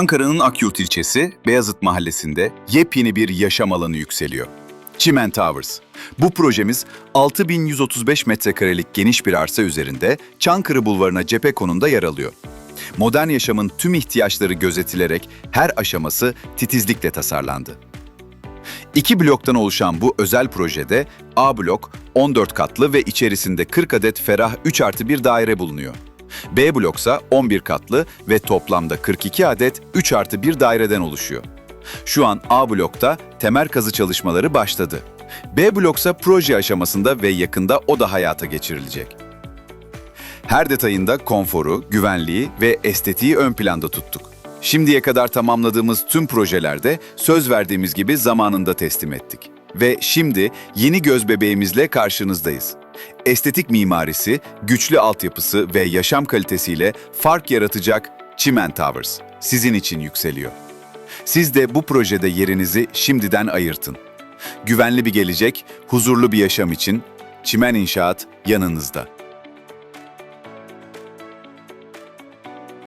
Ankara'nın Akyurt ilçesi Beyazıt Mahallesi'nde yepyeni bir yaşam alanı yükseliyor. Çimen Towers. Bu projemiz 6135 metrekarelik geniş bir arsa üzerinde Çankırı Bulvarı'na cephe konumda yer alıyor. Modern yaşamın tüm ihtiyaçları gözetilerek her aşaması titizlikle tasarlandı. İki bloktan oluşan bu özel projede A blok 14 katlı ve içerisinde 40 adet ferah 3 artı 1 daire bulunuyor. B bloksa 11 katlı ve toplamda 42 adet 3 artı 1 daireden oluşuyor. Şu an A blokta temel kazı çalışmaları başladı. B bloksa proje aşamasında ve yakında o da hayata geçirilecek. Her detayında konforu, güvenliği ve estetiği ön planda tuttuk. Şimdiye kadar tamamladığımız tüm projelerde söz verdiğimiz gibi zamanında teslim ettik. Ve şimdi yeni göz bebeğimizle karşınızdayız. Estetik mimarisi, güçlü altyapısı ve yaşam kalitesiyle fark yaratacak Çimen Towers sizin için yükseliyor. Siz de bu projede yerinizi şimdiden ayırtın. Güvenli bir gelecek, huzurlu bir yaşam için Çimen İnşaat yanınızda.